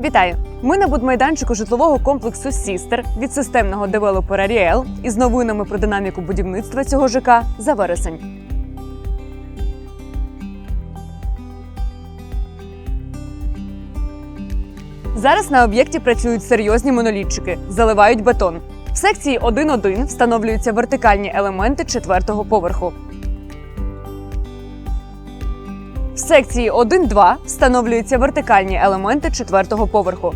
Вітаю! Ми на будмайданчику житлового комплексу Сістер від системного девелопера Ріел із новинами про динаміку будівництва цього ЖК за вересень. Зараз на об'єкті працюють серйозні монолітчики, заливають бетон. В секції 1.1 встановлюються вертикальні елементи четвертого поверху. В секції 1.2 встановлюються вертикальні елементи четвертого поверху.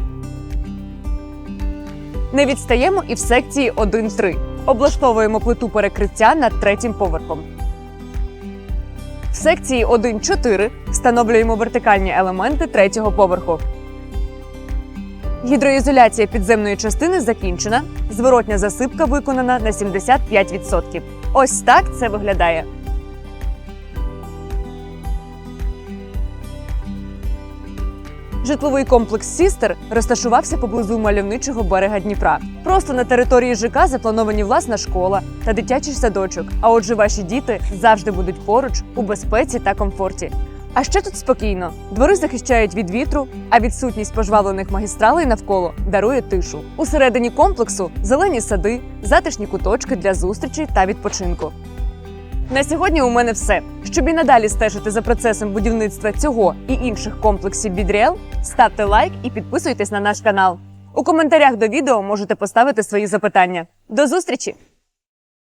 Не відстаємо і в секції 1.3. Облаштовуємо плиту перекриття над третім поверхом. В секції 1.4 встановлюємо вертикальні елементи третього поверху. Гідроізоляція підземної частини закінчена. Зворотня засипка виконана на 75%. Ось так це виглядає. Житловий комплекс Сістер розташувався поблизу мальовничого берега Дніпра. Просто на території ЖК заплановані власна школа та дитячий садочок. А отже, ваші діти завжди будуть поруч у безпеці та комфорті. А ще тут спокійно. Двори захищають від вітру, а відсутність пожвавлених магістралей навколо дарує тишу. Усередині комплексу зелені сади, затишні куточки для зустрічей та відпочинку. На сьогодні у мене все. Щоб і надалі стежити за процесом будівництва цього і інших комплексів відріел, ставте лайк і підписуйтесь на наш канал. У коментарях до відео можете поставити свої запитання. До зустрічі!